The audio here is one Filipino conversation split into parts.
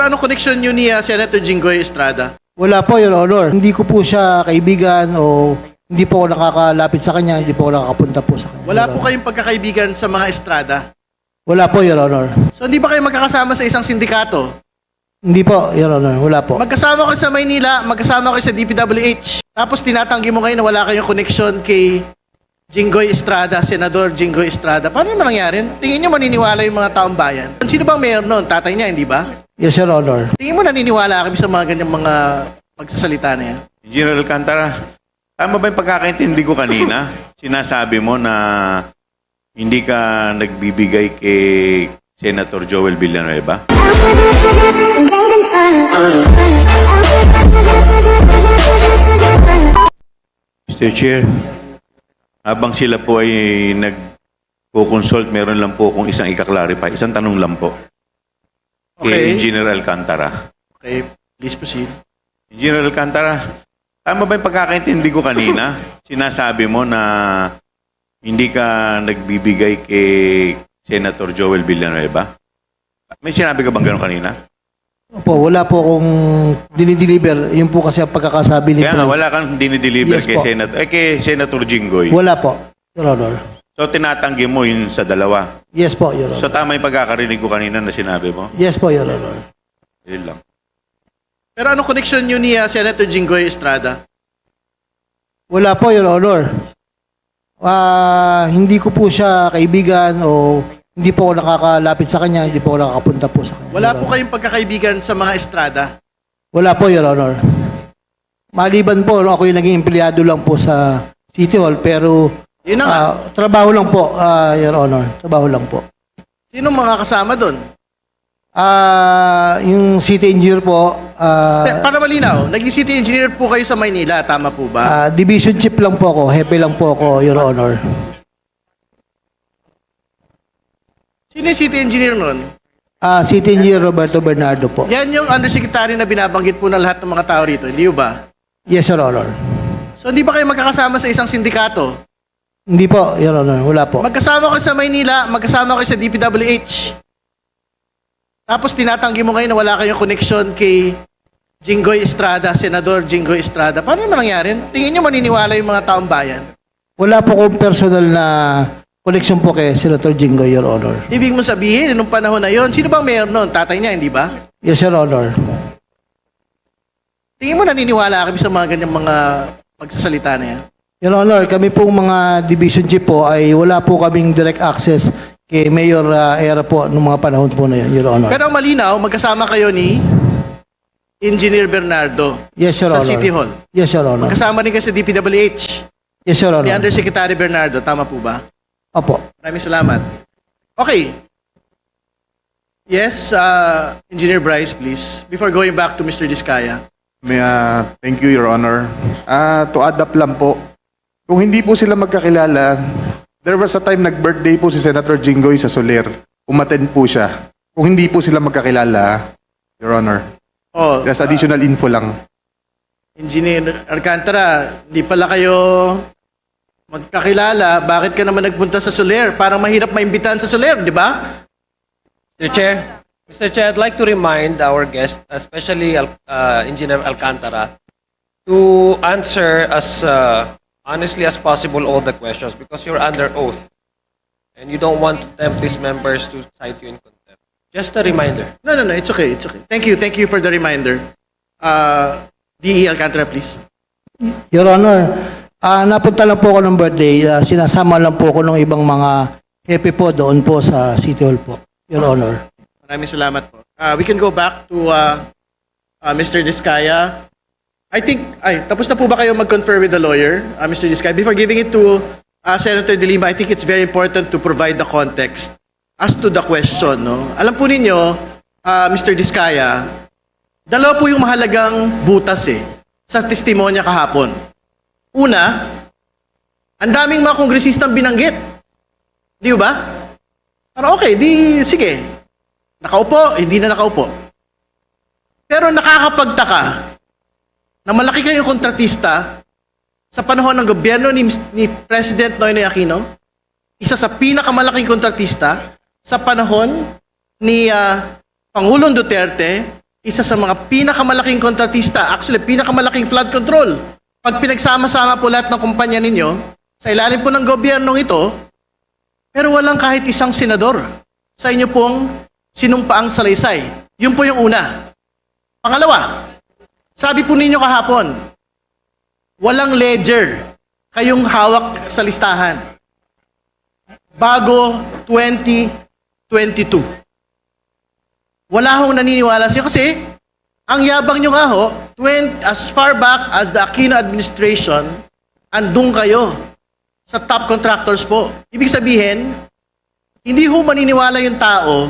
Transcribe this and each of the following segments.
Ano connection niyo ni ah, Senator Jinggoy Estrada? Wala po, Your Honor. Hindi ko po siya kaibigan o hindi po ako nakakalapit sa kanya, hindi po ako nakakapunta po sa kanya. Wala Your po Honor. kayong pagkakaibigan sa mga Estrada. Wala po, Your Honor. So hindi ba kayo magkakasama sa isang sindikato? Hindi po, Your Honor. Wala po. Magkasama kayo sa Maynila, magkasama kayo sa DPWH. Tapos tinatanggi mo ngayon na wala kayong connection kay Jinggoy Estrada, Senador Jinggoy Estrada. Paano naman nangyari? Tingin niyo maniniwala yung mga taong bayan? Sino bang mayor noon? Tatay niya, hindi ba? Yes, Your Honor. Tingin mo naniniwala kami sa mga ganyang mga pagsasalita na yan? General Alcantara, tama ba yung pagkakaintindi ko kanina? Sinasabi mo na hindi ka nagbibigay kay Senator Joel Villanueva? Mr. Chair, habang sila po ay nag-consult, meron lang po akong isang ika-clarify. Isang tanong lang po. Kay Okay. Engineer Alcantara. Okay, please proceed. General Alcantara, tama ba yung pagkakaintindi ko kanina? Sinasabi mo na hindi ka nagbibigay kay Senator Joel Villanueva? May sinabi ka bang gano'n kanina? Opo, wala po akong dinideliver. Yun po kasi ang pagkakasabi ni Kaya nga, Prince. wala kang dinideliver Yes kay, po. Senator, eh, kay Senator Jinggoy. Wala po, Your Honor. So, tinatanggi mo yun sa dalawa. Yes po, Your So, Honor. tama yung pagkakarinig ko kanina na sinabi mo? Yes po, Your Honor. Yun lang. Pero ano connection niyo ni ah, Senator Jinggoy Estrada? Wala po, Your Honor. Ah, hindi ko po siya kaibigan o hindi po ako nakakalapit sa kanya, hindi po ako nakakapunta po sa kanya. Wala Your po Honor. kayong pagkakaibigan sa mga Estrada. Wala po, Your Honor. Maliban po, no, ako yung naging empleyado lang po sa City Hall, pero Yun na nga. ah, trabaho lang po, ah, Your Honor. Trabaho lang po. Sino mga kasama doon? Ah, yung city engineer po, ah, Te- Para malinaw, naging city engineer po kayo sa Maynila, tama po ba? ah, division chief lang po ako, hepe lang po ako, Your Honor. Sino yung city engineer noon? Ah, city engineer Roberto Bernardo po. Yan yung undersecretary na binabanggit po ng lahat ng mga tao rito, hindi ba? Yes, Your Honor. So hindi ba kayo magkakasama sa isang sindikato? Hindi po, Your Honor, wala po. Magkasama kayo sa Maynila, magkasama kayo sa DPWH. Tapos tinatanggi mo ngayon na wala kayong connection kay Jinggoy Estrada, Senador Jinggoy Estrada. Paano naman nangyari? Tingin niyo maniniwala yung mga taong bayan? Wala po kong personal na connection po kay Senator Jingo, Your Honor. Ibig mo sabihin, nung panahon na yon, sino bang mayor noon? Tatay niya, hindi ba? Yes, Your Honor. Tingin mo naniniwala kami sa mga ganyang mga pagsasalita na yan? Your Honor, kami pong mga division chief po ay wala po kaming direct access kay Mayor ah, Era po nung mga panahon po na yun, Your Honor. Pero malinaw, magkasama kayo ni Engineer Bernardo Yes, Your sa Honor. City Hall. Yes, Your Honor. Magkasama rin kayo sa DPWH. Yes, Your Ni Honor. Undersecretary Bernardo, tama po ba? Opo. Maraming salamat. Okay. Yes, uh, Engineer Bryce, please. Before going back to Mr. Diskaya. May, ah, thank you, Your Honor. Ah, to add up lang po, kung hindi po sila magkakilala, there was a time nag-birthday po si Senator Jinggoy sa Soler. Umaten po siya. Kung hindi po sila magkakilala, Your Honor. Oh, Just additional info lang. Engineer Alcantara, hindi pala kayo magkakilala. Bakit ka naman nagpunta sa Soler? Parang mahirap maimbitahan sa Soler, di ba? Mr. Chair, Mr. Chair, I'd like to remind our guest, especially Al- uh, Engineer Alcantara, to answer as uh, honestly as possible all the questions because you're under oath and you don't want to tempt these members to cite you in contempt. Just a reminder. No, no, no. It's okay. It's okay. Thank you. Thank you for the reminder. Uh, D.E. Alcantara, please. Your Honor, ah napunta lang po ako ng birthday. ah, sinasama lang po ako ng ibang mga hepe po doon po sa City Hall po, Your Honor. Maraming salamat po. Uh, we can go back to uh, uh, Mr. Diskaya. I think, ay, tapos na po ba kayo mag-confer with the lawyer, uh, Mr. Diskaya? Before giving it to uh, Senator De Lima, I think it's very important to provide the context as to the question. No? Alam po ninyo, uh, Mr. Diskaya, dalawa po yung mahalagang butas eh, sa testimonya kahapon. Una, ang daming mga kongresistang binanggit. Di ba? Pero okay, di, sige. Nakaupo, hindi na nakaupo. Pero nakakapagtaka na malaki kayong kontratista sa panahon ng gobyerno ni, ni President Noynoy Aquino, isa sa pinakamalaking kontratista sa panahon ni ah, Pangulong Duterte isa sa mga pinakamalaking kontratista, actually pinakamalaking flood control. Pag pinagsama-sama po lahat ng kumpanya ninyo, sa ilalim po ng gobyernong ito, pero walang kahit isang senador sa inyo pong sinumpaang salaysay. Yun po yung una. Pangalawa, sabi po ninyo kahapon, walang ledger kayong hawak sa listahan bago 2022. Wala hong naniniwala siya kasi ang yabang nyo nga ho, 20, as far back as the Aquino administration, andun kayo sa top contractors po. Ibig sabihin, hindi ho maniniwala yung tao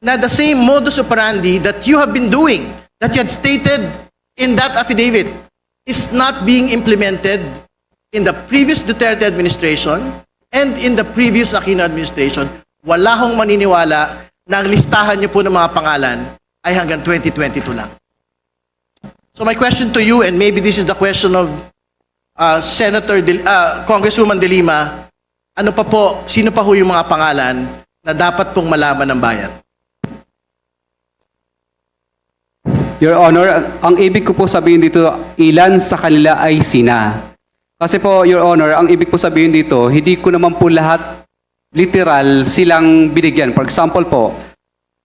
na the same modus operandi that you have been doing, that you had stated in that affidavit, is not being implemented in the previous Duterte administration and in the previous Aquino administration. Wala hong maniniwala na ang listahan niyo po ng mga pangalan ay hanggang 2022 lang. So my question to you, and maybe this is the question of uh, Senator De, uh, Congresswoman De Lima, ano pa po, sino pa ho yung mga pangalan na dapat pong malaman ng bayan? Your Honor, ang ibig ko po sabihin dito, ilan sa kanila ay sina. Kasi po, Your Honor, ang ibig po sabihin dito, hindi ko naman po lahat literal silang binigyan. For example po,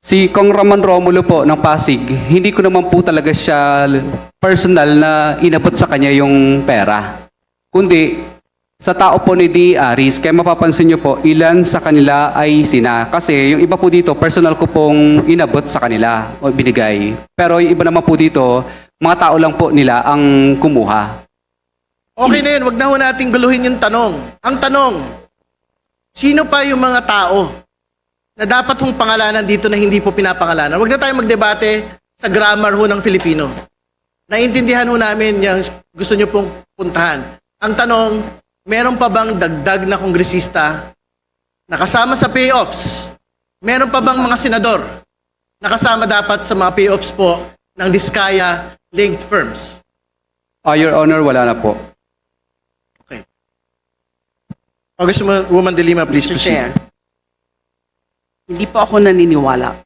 si Kong Ramon Romulo po ng Pasig, hindi ko naman po talaga siya personal na inabot sa kanya yung pera. Kundi, sa tao po ni D. Aris, kaya mapapansin nyo po, ilan sa kanila ay sina. Kasi yung iba po dito, personal ko pong inabot sa kanila o binigay. Pero yung iba naman po dito, mga tao lang po nila ang kumuha. Okay na yun, wag na ho nating guluhin yung tanong. Ang tanong, sino pa yung mga tao na dapat hong pangalanan dito na hindi po pinapangalanan? Wag na tayo magdebate sa grammar ho ng Filipino. Naintindihan ho namin yung gusto nyo pong puntahan. Ang tanong, meron pa bang dagdag na kongresista na kasama sa payoffs? Meron pa bang mga senador na kasama dapat sa mga payoffs po ng Diskaya linked firms? Ah, Your Honor, wala na po. Okay. Congresswoman De Lima, please Mr. proceed. Chair, hindi po ako naniniwala.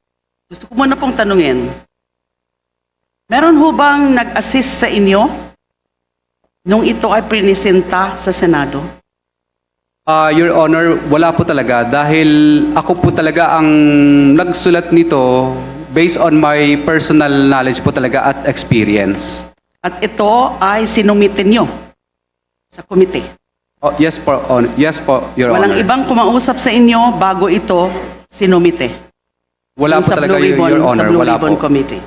Gusto ko muna pong tanungin, meron ho bang nag-assist sa inyo nung ito ay prinisenta sa Senado? Ah, Your Honor, wala po talaga dahil ako po talaga ang nagsulat nito based on my personal knowledge po talaga at experience. At ito ay sinumite nyo sa komite. Oh, yes po, on, yes po, Your Walang Honor. ibang kumausap sa inyo bago ito sinumite. wala Yung po talaga, Your, Ribbon, Your Honor, sa Blue wala Ribbon po. Committee.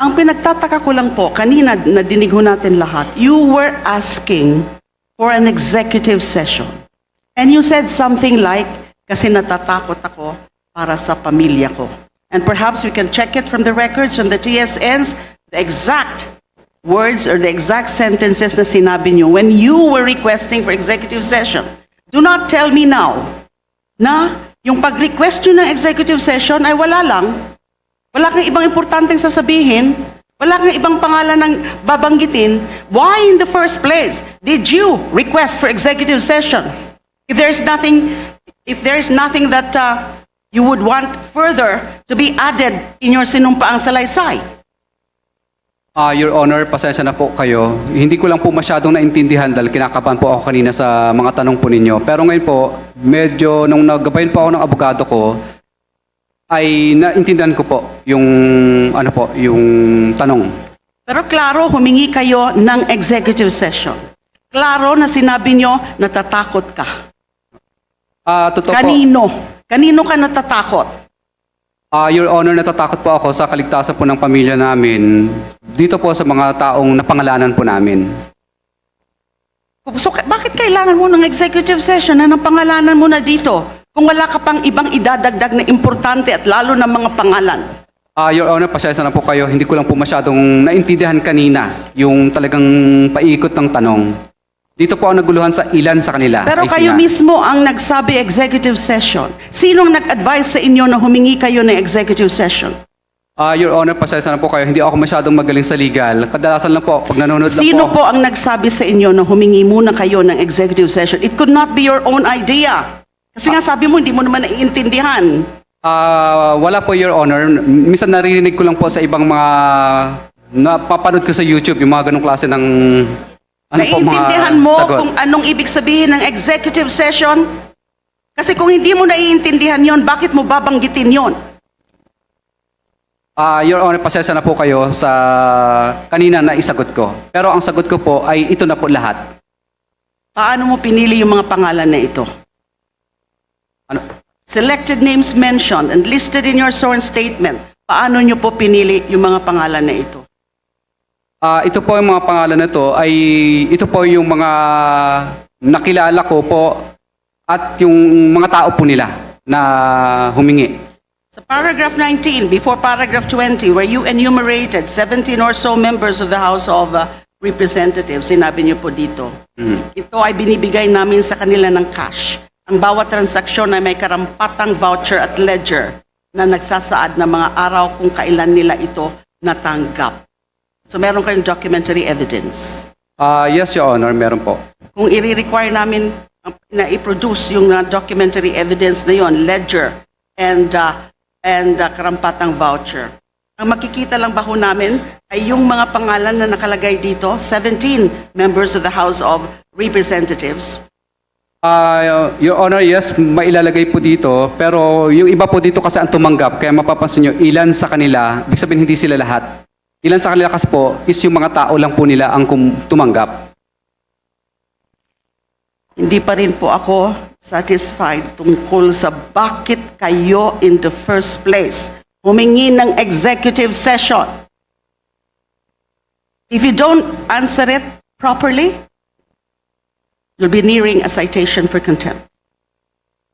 Ang pinagtataka ko lang po, kanina nadinig ho natin lahat, you were asking for an executive session. And you said something like, kasi natatakot ako para sa pamilya ko. And perhaps we can check it from the records, from the TSNs, the exact words or the exact sentences na sinabi niyo when you were requesting for executive session. Do not tell me now na yung pag-request nyo ng executive session ay wala lang. Wala kang ibang importanteng sasabihin. Wala kang ibang pangalan ng babanggitin. Why in the first place did you request for executive session? If there's nothing, if there's nothing that uh, you would want further to be added in your sinumpaang salaysay. Ah, Your Honor, pasensya na po kayo. Hindi ko lang po masyadong naintindihan dahil kinakabahan po ako kanina sa mga tanong po ninyo. Pero ngayon po, medyo nung nagabayin po ako ng abogado ko, ay naintindihan ko po yung ano po, yung tanong. Pero klaro, humingi kayo ng executive session. Klaro na sinabi nyo, natatakot ka. Ah, totoo po. Kanino? Kanino ka natatakot? Ah, Your Honor, natatakot po ako sa kaligtasan po ng pamilya namin dito po sa mga taong napangalanan po namin. So, ka- bakit kailangan mo ng executive session na ng pangalanan mo na dito? Kung wala ka pang ibang idadagdag na importante at lalo na mga pangalan. Ah, Your Honor, pasensya na po kayo. Hindi ko lang po masyadong naintindihan kanina yung talagang paikot ng tanong. Dito po ako naguluhan sa ilan sa kanila. Pero Ay, kayo sina. mismo ang nagsabi executive session. Sinong nag-advise sa inyo na humingi kayo ng executive session? Ah, Your Honor, pasensya na po kayo. Hindi ako masyadong magaling sa legal. Kadalasan lang po, pag nanonood lang Sino po. po ang nagsabi sa inyo na humingi muna kayo ng executive session? It could not be your own idea. Kasi nga sabi mo, hindi mo naman naiintindihan. Ah, wala po, Your Honor. Minsan naririnig ko lang po sa ibang mga napapanood ko sa YouTube, yung mga ganong klase ng ano po, mga Naiintindihan mo sagot. kung anong ibig sabihin ng executive session? Kasi kung hindi mo naiintindihan yon, bakit mo babanggitin yon? Ah, Your Honor, pasensya na po kayo sa kanina na isagot ko. Pero ang sagot ko po ay ito na po lahat. Paano mo pinili yung mga pangalan na ito? Ano? Selected names mentioned and listed in your sworn statement. Paano nyo po pinili yung mga pangalan na ito? Ah, ito po yung mga pangalan na ito ay ito po yung mga nakilala ko po at yung mga tao po nila na humingi. Sa paragraph 19, before paragraph 20, where you enumerated 17 or so members of the House of uh, Representatives, sinabi niyo po dito, ito ay binibigay namin sa kanila ng cash. Ang bawat transaksyon ay may karampatang voucher at ledger na nagsasaad ng mga araw kung kailan nila ito natanggap. So meron kayong documentary evidence. Ah, yes, Your Honor, meron po. Kung i-require namin uh, na i-produce yung uh, documentary evidence na yon, ledger and uh, and uh, karampatang voucher. Ang makikita lang ba ho namin ay yung mga pangalan na nakalagay dito, 17 members of the House of Representatives. Ah, Your Honor, yes, mailalagay po dito. Pero yung iba po dito kasi ang tumanggap. Kaya mapapansin nyo, ilan sa kanila, ibig sabihin hindi sila lahat. Ilan sa kanila kasi po is yung mga tao lang po nila ang tumanggap. Hindi pa rin po ako satisfied tungkol sa bakit kayo in the first place humingi ng executive session. If you don't answer it properly, you'll be nearing a citation for contempt.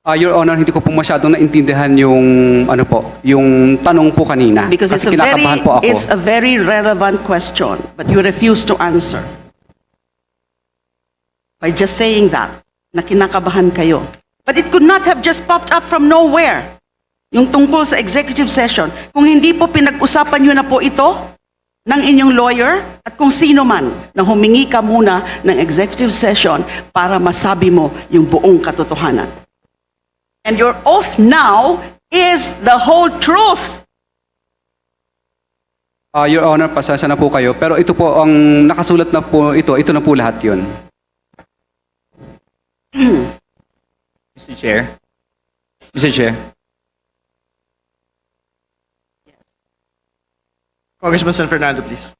Ah, Your Honor, hindi ko po masyadong naintindihan yung ano po, yung tanong po kanina. Because it's kasi a very, po ako. it's a very relevant question, but you refuse to answer. By just saying that, na kinakabahan kayo. But it could not have just popped up from nowhere. Yung tungkol sa executive session, kung hindi po pinag-usapan nyo na po ito ng inyong lawyer at kung sino man na humingi ka muna ng executive session para masabi mo yung buong katotohanan. And your oath now is the whole truth. Ah, Your Honor, pasensya na po kayo. Pero ito po, ang nakasulat na po ito, ito na po lahat yun. Mr. Chair. Mr. Chair. Congressman San Fernando, please.